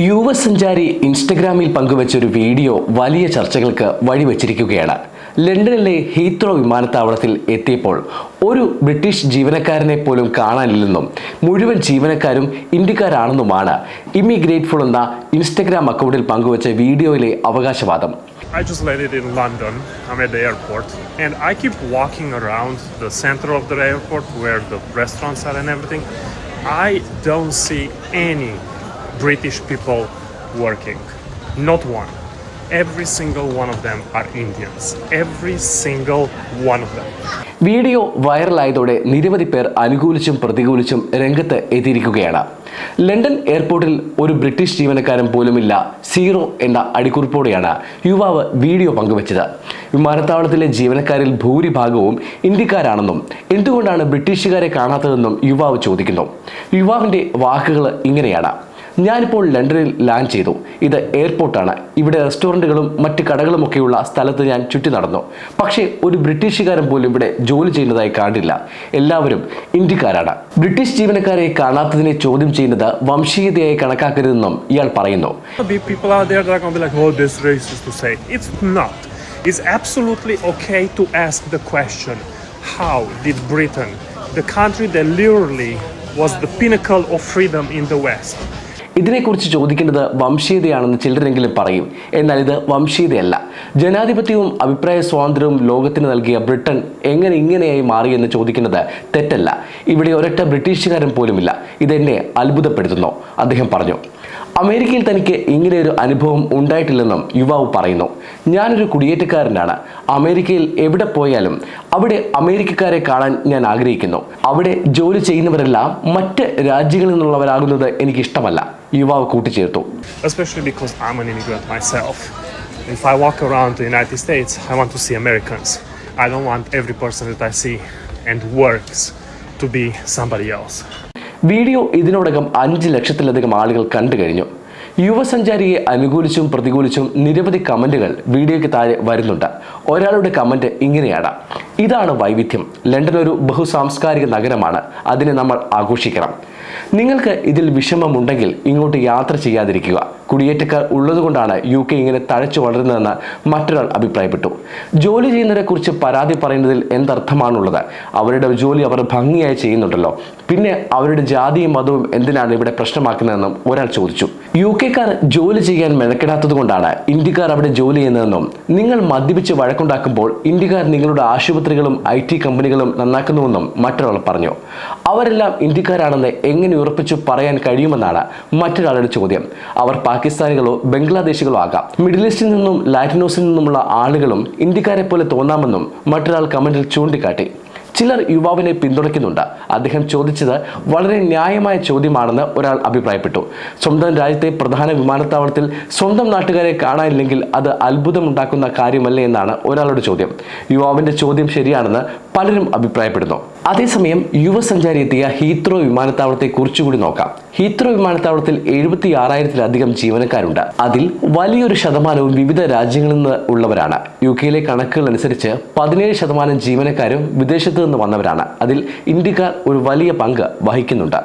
യുവസഞ്ചാരി ഇൻസ്റ്റഗ്രാമിൽ പങ്കുവച്ച ഒരു വീഡിയോ വലിയ ചർച്ചകൾക്ക് വഴിവെച്ചിരിക്കുകയാണ് ലണ്ടനിലെ ഹീത്രോ വിമാനത്താവളത്തിൽ എത്തിയപ്പോൾ ഒരു ബ്രിട്ടീഷ് ജീവനക്കാരനെ പോലും കാണാനില്ലെന്നും മുഴുവൻ ജീവനക്കാരും ഇന്ത്യക്കാരാണെന്നുമാണ് ഇമിഗ്രേറ്റ്ഫുൾ എന്ന ഇൻസ്റ്റഗ്രാം അക്കൗണ്ടിൽ പങ്കുവച്ച വീഡിയോയിലെ അവകാശവാദം I just landed in London. I'm at the airport, and I keep walking around the center of the airport where the restaurants are and everything. I don't see any British people working. Not one. Every single one of them are Indians. Every single one of them. Video വൈറലായതോടെ നിരവധി പേർ അനുകൂലിച്ചും പ്രതികൂലിച്ചും രംഗത്ത് എത്തിയിരിക്കുകയാണ് London എയർപോർട്ടിൽ ഒരു British ജീവനക്കാരൻ പോലുമില്ല zero എന്ന അടിക്കുറിപ്പോടെയാണ് യുവാവ് വീഡിയോ പങ്കുവച്ചത് വിമാനത്താവളത്തിലെ ജീവനക്കാരിൽ ഭൂരിഭാഗവും ഇന്ത്യക്കാരാണെന്നും എന്തുകൊണ്ടാണ് ബ്രിട്ടീഷുകാരെ കാണാത്തതെന്നും യുവാവ് ചോദിക്കുന്നു യുവാവിന്റെ വാക്കുകൾ ഇങ്ങനെയാണ് ഞാനിപ്പോൾ ലണ്ടനിൽ ലാൻഡ് ചെയ്തു. ഇത് എയർപോർട്ടാണ്. ഇവിടെ റെസ്റ്റോറന്റുകളും മറ്റ് കടകളുമൊക്കെയുള്ള സ്ഥലത്ത് ഞാൻ ചുറ്റി നടന്നു. പക്ഷേ ഒരു ബ്രിട്ടീഷുകാരൻ പോലും ഇവിടെ ജോലി ചെയ്യുന്നതായി കാണില്ല എല്ലാവരും ഇന്ത്യക്കാരാണ്. ബ്രിട്ടീഷ് ജീവനക്കാരെ കാണാത്തതിനെ ചോദ്യം ചെയ്യുന്നത് വംശീയതയായി കണക്കാക്കരുതെന്നും ഇയാൾ പറയുന്നു. Was the pinnacle of freedom in the West. ഇതിനെക്കുറിച്ച് ചോദിക്കേണ്ടത് വംശീയതയാണെന്ന് ചിലരെങ്കിലും പറയും. എന്നാൽ ഇത് വംശീയതയല്ല. ജനാധിപത്യവും അഭിപ്രായ സ്വാതന്ത്ര്യവും ലോകത്തിന് നൽകിയ ബ്രിട്ടൻ എങ്ങനെ ഇങ്ങനെയായി മാറിയെന്ന് ചോദിക്കുന്നത് തെറ്റല്ല. ഇവിടെ ഒരൊറ്റ ബ്രിട്ടീഷുകാരൻ പോലുമില്ല. ഇതെന്നെ അത്ഭുതപ്പെടുത്തുന്നു. അദ്ദേഹം പറഞ്ഞു അമേരിക്കയിൽ തനിക്ക് ഇങ്ങനെയൊരു അനുഭവം ഉണ്ടായിട്ടില്ലെന്നും യുവാവ് പറയുന്നു ഞാനൊരു കുടിയേറ്റക്കാരനാണ് അമേരിക്കയിൽ എവിടെ പോയാലും അവിടെ അമേരിക്കക്കാരെ കാണാൻ ഞാൻ ആഗ്രഹിക്കുന്നു അവിടെ ജോലി ചെയ്യുന്നവരെല്ലാം മറ്റ് രാജ്യങ്ങളിൽ നിന്നുള്ളവരാകുന്നത് എനിക്ക് ഇഷ്ടമല്ല യുവാവ് കൂട്ടിച്ചേർത്തു especially because I'm an immigrant myself. If I walk around the United States, I want to see Americans. I don't want every person that I see and works to be somebody else. Video ഇതിനോടകം അഞ്ച് ലക്ഷത്തിലധികം ആളുകൾ കണ്ടു കഴിഞ്ഞു യുവസഞ്ചാരിയെ അനുകൂലിച്ചും പ്രതികൂലിച്ചും നിരവധി കമന്റുകൾ വീഡിയോയ്ക്ക് താഴെ വരുന്നുണ്ട്. ഒരാളുടെ കമന്റ് ഇങ്ങനെയാണ്. ഇതാണ് വൈവിധ്യം. ലണ്ടൻ ഒരു ബഹുസാംസ്കാരിക നഗരമാണ്. അതിനെ നമ്മൾ ആഘോഷിക്കണം. നിങ്ങൾക്ക് ഇതിൽ വിഷമമുണ്ടെങ്കിൽ ഇങ്ങോട്ട് യാത്ര ചെയ്യാതിരിക്കുക. കുടിയേറ്റക്കാർ ഉള്ളതുകൊണ്ടാണ് യു കെ ഇങ്ങനെ തഴച്ചു വളരുന്നതെന്ന് മറ്റൊരാൾ അഭിപ്രായപ്പെട്ടു. ജോലി ചെയ്യുന്നവരെ കുറിച്ച് പരാതി പറയുന്നതിൽ എന്തർത്ഥമാണുള്ളത്? അവരുടെ ജോലി അവർ ഭംഗിയായി ചെയ്യുന്നുണ്ടല്ലോ. പിന്നെ അവരുടെ ജാതിയും മതവും എന്തിനാണ് ഇവിടെ പ്രശ്നമാക്കുന്നതെന്നും ഒരാൾ ചോദിച്ചു. യു കെക്കാർ ജോലി ചെയ്യാൻ മെനക്കെടാത്തത് കൊണ്ടാണ് ഇന്ത്യക്കാർ അവിടെ ജോലി ചെയ്യുന്നതെന്നും നിങ്ങൾ മദ്യപിച്ച് വഴക്കുണ്ടാക്കുമ്പോൾ ഇന്ത്യക്കാർ നിങ്ങളുടെ ആശുപത്രികളും ഐ ടി കമ്പനികളും നന്നാക്കുന്നുവെന്നും മറ്റൊരാൾ പറഞ്ഞു. അവരെല്ലാം ഇന്ത്യക്കാരാണെന്ന് എങ്ങനെ ഉറപ്പിച്ചു പറയാൻ കഴിയുമെന്നാണ് മറ്റൊരാളുടെ ചോദ്യം. അവർ പാകിസ്ഥാനികളോ ബംഗ്ലാദേശികളോ ആകാം. മിഡിൽ ഈസ്റ്റിൽ നിന്നും ലാറ്റിനോസിൽ നിന്നുമുള്ള ആളുകളും ഇന്ത്യക്കാരെ പോലെ തോന്നാമെന്നും മറ്റൊരാൾ കമന്റിൽ ചൂണ്ടിക്കാട്ടി. ചിലർ യുവാവിനെ പിന്തുണയ്ക്കുന്നുണ്ട്. അദ്ദേഹം ചോദിച്ചത് വളരെ ന്യായമായ ചോദ്യമാണെന്ന് ഒരാൾ അഭിപ്രായപ്പെട്ടു. സ്വന്തം രാജ്യത്തെ പ്രധാന വിമാനത്താവളത്തിൽ സ്വന്തം നാട്ടുകാരെ കാണാനില്ലെങ്കിൽ അത് അത്ഭുതമുണ്ടാക്കുന്ന കാര്യമല്ലേ എന്നാണ് ഒരാളുടെ ചോദ്യം. യുവാവിന്റെ ചോദ്യം ശരിയാണെന്ന് പലരും അഭിപ്രായപ്പെടുന്നു. അതേസമയം യുവസഞ്ചാരി എത്തിയ ഹീത്രോ വിമാനത്താവളത്തെ കുറിച്ചുകൂടി നോക്കാം. ഹീത്രോ വിമാനത്താവളത്തിൽ എഴുപത്തി ആറായിരത്തിലധികം ജീവനക്കാരുണ്ട്. അതിൽ വലിയൊരു ശതമാനവും വിവിധ രാജ്യങ്ങളിൽ നിന്ന് ഉള്ളവരാണ്. യു കെയിലെ കണക്കുകൾ അനുസരിച്ച് പതിനേഴ് ശതമാനം ജീവനക്കാരും വിദേശത്ത് നിന്ന് വന്നവരാണ്. അതിൽ ഇന്ത്യക്കാർ ഒരു വലിയ പങ്ക് വഹിക്കുന്നുണ്ട്.